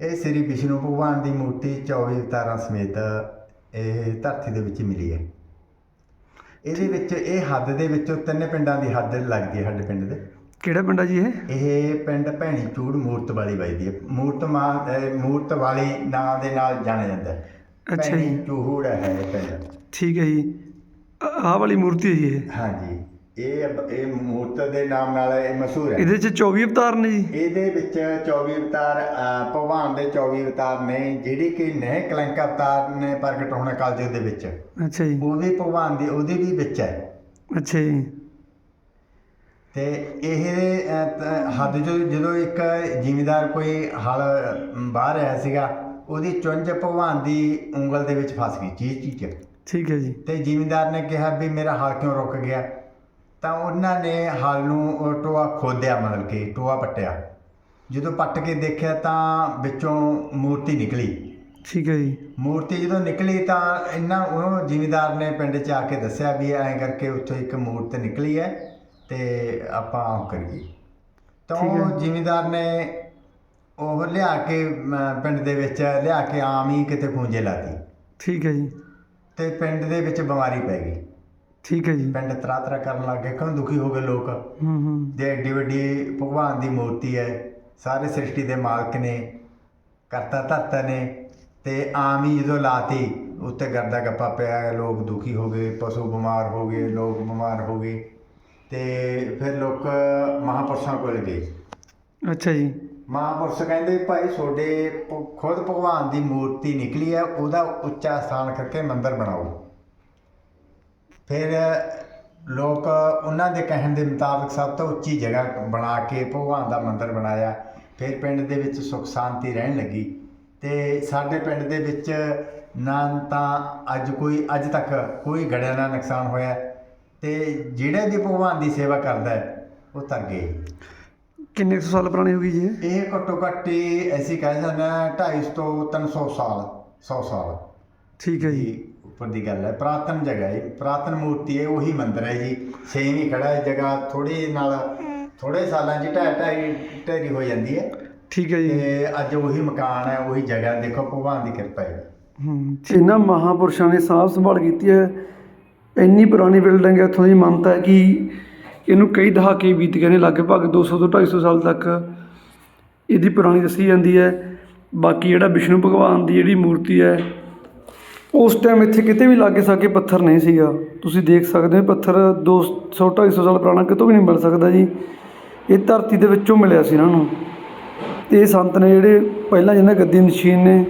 ਇਹ ਸ੍ਰੀ ਵਿਸ਼ਨੂੰ ਭਗਵਾਨ ਦੀ ਮੂਰਤੀ 24 ਅਵਤਾਰਾਂ ਸਮੇਤ ਇਹ ਧਰਤੀ ਦੇ ਵਿੱਚ ਮਿਲੀ ਹੈ। ਇਹਦੇ ਵਿੱਚ ਇਹ ਹੱਦ ਦੇ ਵਿੱਚੋਂ ਤਿੰਨ ਪਿੰਡਾਂ ਦੀ ਹੱਦ ਲੱਗਦੀ ਹੈ ਸਾਡੇ ਪਿੰਡ ਦੇ। ਕਿਹੜਾ ਪਿੰਡ ਆ ਜੀ ਇਹ? ਇਹ ਪਿੰਡ ਭੈਣੀ ਚੂੜ ਮੂਰਤ ਵਾਲੀ ਵੱਜਦੀ ਹੈ। ਮੂਰਤ ਮਾਂ ਅਹ ਮੂਰਤ ਵਾਲੀ ਨਾਂ ਦੇ ਨਾਲ ਜਾਣਿਆ ਜਾਂਦਾ ਹੈ। ਅੱਛਾ ਭੈਣੀ ਜੀ। ਚੂੜ ਹੈ ਇਹ ਪਿੰਡ। ਠੀਕ ਹੈ ਜੀ। ਆਹ ਵਾਲੀ ਮੂਰਤੀ ਹੈ ਜੀ ਇਹ? ਹਾਂਜੀ। ਇਹ ਇਹ ਮੂਰਤ ਦੇ ਨਾਮ ਨਾਲ ਇਹ ਮਸ਼ਹੂਰ ਹੈ। ਇਹਦੇ ਚ 24 ਅਵਤਾਰ ਨੇ ਜੀ। ਇਹਦੇ ਵਿੱਚ 24 ਅਵਤਾਰ ਭਗਵਾਨ ਦੇ 24 ਅਵਤਾਰ ਨੇ ਜਿਹੜੀ ਕਿ ਨਹਿ ਕਲੰਕ ਅਵਤਾਰ ਨੇ ਪ੍ਰਗਟ ਹੋਣਾ ਕਲਯੁਗ ਦੇ ਵਿੱਚ। ਅੱਛਾ ਜੀ। ਉਹ ਵੀ ਭਗਵਾਨ ਦੀ ਉਹਦੇ ਵੀ ਵਿੱਚ ਹੈ। ਅੱਛਾ ਜੀ। ਤੇ ਇਹ ਤ- ਹੱਦ ਜੋ ਜਦੋਂ ਇੱਕ ਜ਼ਿਮੀਦਾਰ ਕੋਈ ਹਲ ਬਾਹਰ ਆਇਆ ਸੀਗਾ ਉਹਦੀ ਚੁੰਝ ਭਗਵਾਨ ਦੀ ਉਂਗਲ ਦੇ ਵਿੱਚ ਫਸ ਗਈ ਚੀਜ਼ ਚੀਜ਼ ਠੀਕ ਹੈ ਜੀ। ਤੇ ਜ਼ਿਮੀਦਾਰ ਨੇ ਕਿਹਾ ਵੀ ਮੇਰਾ ਹਲ ਕਿਉਂ ਰੁਕ ਗਿਆ? ਤਾਂ ਉਹਨਾਂ ਨੇ ਹਲ ਨੂੰ ਉਹ ਟੋਆ ਖੋਦਿਆ ਮਤਲਬ ਕਿ ਟੋਆ ਪੱਟਿਆ। ਜਦੋਂ ਪੱਟ ਕੇ ਦੇਖਿਆ ਤਾਂ ਵਿੱਚੋਂ ਮੂਰਤੀ ਨਿਕਲੀ। ਠੀਕ ਹੈ ਜੀ। ਮੂਰਤੀ ਜਦੋਂ ਨਿਕਲੀ ਤਾਂ ਇਹਨਾਂ ਉਹ ਜ਼ਿਮੀਦਾਰ ਨੇ ਪਿੰਡ 'ਚ ਆ ਕੇ ਦੱਸਿਆ ਵੀ ਐਂ ਕਰਕੇ ਉੱਥੋਂ ਇੱਕ ਮੂਰਤ ਨਿਕਲੀ ਹੈ ਤੇ ਆਪਾਂ ਉਹ ਕਰੀਏ। ਤਾਂ। ਉਹ ਜ਼ਿਮੀਦਾਰ ਨੇ ਉਹ ਲਿਆ ਕੇ ਪਿੰਡ ਦੇ ਵਿੱਚ ਲਿਆ ਕੇ ਆਮ ਹੀ ਕਿਤੇ ਖੂੰਜੇ ਲਾਤੀ। ਠੀਕ ਹੈ ਜੀ। ਤੇ ਪਿੰਡ ਦੇ ਵਿੱਚ ਬਿਮਾਰੀ ਪੈ ਗਈ। ਠੀਕ ਹੈ ਜੀ। ਪਿੰਡ ਤਰਾ ਤਰਾ ਕਰਨ ਲੱਗ ਗਏ ਕਿਉਂ ਦੁਖੀ ਹੋ ਗਏ ਲੋਕ। ਹੂੰ ਹੂੰ। ਜੇ ਐਡੀ ਵੱਡੀ ਭਗਵਾਨ ਦੀ ਮੂਰਤੀ ਹੈ ਸਾਰੇ ਸ੍ਰਿਸ਼ਟੀ ਦੇ ਮਾਲਕ ਨੇ ਕਰਤਾ ਧਰਤਾ ਨੇ ਤੇ ਆਮ ਹੀ ਜਦੋਂ ਲਾਤੀ ਉੱਤੇ ਗਰਦਾ ਗੱਪਾ ਪਿਆ ਲੋਕ ਦੁਖੀ ਹੋ ਗਏ ਪਸ਼ੂ ਬਿਮਾਰ ਹੋ ਗਏ ਲੋਕ ਬਿਮਾਰ ਹੋ ਗਏ ਤੇ ਫਿਰ ਲੋਕ ਮਹਾਪੁਰਸ਼ਾਂ ਕੋਲ ਗਏ। ਅੱਛਾ ਜੀ। ਮਹਾਪੁਰਸ਼ ਕਹਿੰਦੇ ਭਾਈ ਤੁਹਾਡੇ ਖੁਦ ਭਗਵਾਨ ਦੀ ਮੂਰਤੀ ਨਿਕਲੀ ਹੈ ਉਹਦਾ ਉੱਚਾ ਸਥਾਨ ਕਰਕੇ ਮੰਦਿਰ ਬਣਾਓ। ਫਿਰ ਲੋਕ ਉਹਨਾਂ ਦੇ ਕਹਿਣ ਦੇ ਮੁਤਾਬਕ ਸਭ ਤੋਂ ਉੱਚੀ ਜਗ੍ਹਾ ਬਣਾ ਕੇ ਭਗਵਾਨ ਦਾ ਮੰਦਿਰ ਬਣਾਇਆ। ਫਿਰ ਪਿੰਡ ਦੇ ਵਿੱਚ ਸੁਖ ਸ਼ਾਂਤੀ ਰਹਿਣ ਲੱਗੀ ਤੇ ਸਾਡੇ ਪਿੰਡ ਦੇ ਵਿੱਚ ਨਾ ਤਾਂ ਅੱਜ ਕੋਈ ਅੱਜ ਤੱਕ ਕੋਈ ਗੜਿਆਂ ਦਾ ਨੁਕਸਾਨ ਹੋਇਆ ਤੇ ਜਿਹੜੇ ਵੀ ਭਗਵਾਨ ਦੀ ਸੇਵਾ ਕਰਦਾ ਹੈ, ਉਹ ਤਰ ਗਏ। ਕਿੰਨੇ ਕੁ ਸਾਲ ਪੁਰਾਣੀ ਹੋ ਗਈ ਜੀ ਇਹ? ਇਹ ਘੱਟੋ ਘੱਟ ਹੀ ਅਸੀਂ ਕਹਿ ਸਕਦੇ ਹਾਂ 250 ਤੋਂ 300 ਸਾਲ 100 ਸਾਲ। ਠੀਕ ਹੈ ਜੀ। ਉੱਪਰ ਦੀ ਗੱਲ ਹੈ ਪ੍ਰਾਤਨ ਜਗ੍ਹਾ ਹੈ ਪ੍ਰਾਤਨ ਮੂਰਤੀ ਹੈ ਉਹੀ ਮੰਦਿਰ ਹੈ ਜੀ। ਸੇਮ ਹੀ ਖੜਾ ਹੈ ਜਗ੍ਹਾ ਥੋੜੀ ਨਾਲ ਥੋੜੇ ਸਾਲਾਂ 'ਚ ਢਹਿ ਢਾਈ ਢੇਰੀ ਹੋ ਜਾਂਦੀ ਹੈ। ਠੀਕ ਹੈ ਜੀ। ਤੇ ਅੱਜ ਉਹੀ ਮਕਾਨ ਹੈ ਉਹੀ ਜਗ੍ਹਾ ਦੇਖੋ ਭਗਵਾਨ ਦੀ ਕਿਰਪਾ ਹੈ। ਹੂੰ ਇਹਨਾਂ ਮਹਾਪੁਰਸ਼ਾਂ ਨੇ ਸਾਂਭ ਸੰਭਾਲ ਕੀਤੀ ਹੈ। ਇੰਨੀ ਪੁਰਾਣੀ ਬਿਲਡਿੰਗ ਹੈ ਇੱਥੋਂ ਦੀ ਮੰਨਤਾ ਹੈ ਕਿ ਇਹਨੂੰ ਕਈ ਦਹਾਕੇ ਬੀਤ ਗਏ ਨੇ ਲਗਭਗ 200 ਤੋਂ 250 ਸਾਲ ਤੱਕ ਇਹਦੀ ਪੁਰਾਣੀ ਦੱਸੀ ਜਾਂਦੀ ਹੈ। ਬਾਕੀ ਜਿਹੜਾ ਵਿਸ਼ਨੂੰ ਭਗਵਾਨ ਦੀ ਜਿਹੜੀ ਮੂਰਤੀ ਹੈ ਉਸ ਟਾਈਮ ਇੱਥੇ ਕਿਤੇ ਵੀ ਲਾਗੇ ਸਾਗੇ ਪੱਥਰ ਨਹੀਂ ਸੀਗਾ। ਤੁਸੀਂ ਦੇਖ ਸਕਦੇ ਹੋ ਪੱਥਰ 200 250 ਸਾਲ ਪੁਰਾਣਾ ਕਿਤੋਂ ਵੀ ਨਹੀਂ ਮਿਲ ਸਕਦਾ ਜੀ। ਇਹ ਧਰਤੀ ਦੇ ਵਿੱਚੋਂ ਮਿਲਿਆ ਸੀ ਇਹਨਾਂ ਨੂੰ। ਤੇ ਇਹ ਸੰਤ ਨੇ ਜਿਹੜੇ ਪਹਿਲਾਂ ਜਿਹਨਾਂ ਗੱਦੀ ਨਸ਼ੀਨ ਨੇ